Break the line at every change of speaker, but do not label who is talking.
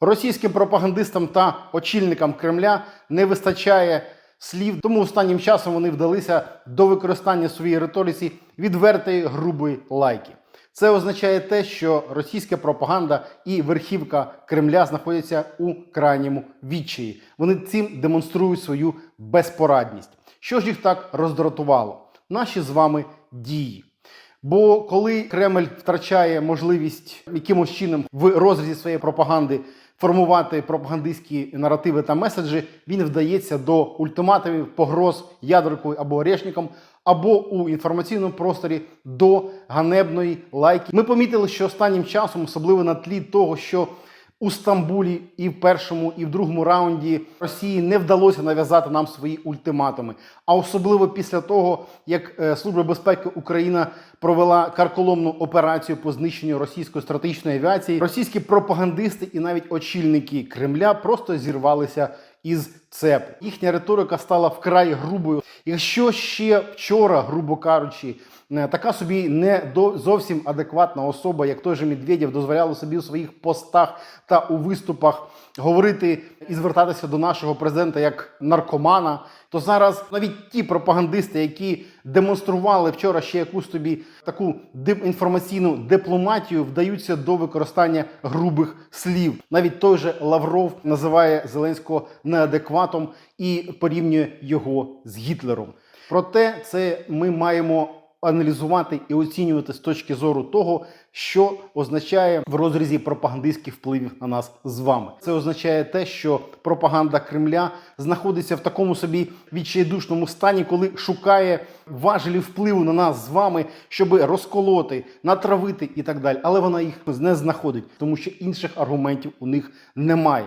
Російським пропагандистам та очільникам Кремля не вистачає слів, тому останнім часом вони вдалися до використання в своїй риториці відвертої грубої лайки. Це означає те, що російська пропаганда і верхівка Кремля знаходяться у крайньому відчаї. Вони цим демонструють свою безпорадність. Що ж їх так роздратувало? Наші з вами дії. Бо коли Кремль втрачає можливість якимось чином в розрізі своєї пропаганди формувати пропагандистські наративи та меседжі, він вдається до ультиматумів, погроз ядеркою або орешником, або у інформаційному просторі до ганебної лайки. Ми помітили, що останнім часом, особливо на тлі того, що у Стамбулі і в першому, і в другому раунді Росії не вдалося нав'язати нам свої ультиматуми. А особливо після того, як е, Служба безпеки Україна провела карколомну операцію по знищенню російської стратегічної авіації, російські пропагандисти і навіть очільники Кремля просто зірвалися із цеп. Їхня риторика стала вкрай грубою. Якщо ще вчора, грубо кажучи, е, така собі не до зовсім адекватна особа, як той же Медведєв, дозволяла собі у своїх постах та у виступах говорити і звертатися до нашого президента як наркомана, то зараз навіть ті пропагандисти, які демонстрували вчора ще якусь тобі таку інформаційну дипломатію, вдаються до використання грубих слів. Навіть той же Лавров називає Зеленського неадекватом і порівнює його з Гітлером. Проте це ми маємо аналізувати і оцінювати з точки зору того, що означає в розрізі пропагандистських впливів на нас з вами. Це означає те, що пропаганда Кремля знаходиться в такому собі відчайдушному стані, коли шукає важелі впливу на нас з вами, щоб розколоти, натравити і так далі. Але вона їх не знаходить, тому що інших аргументів у них немає.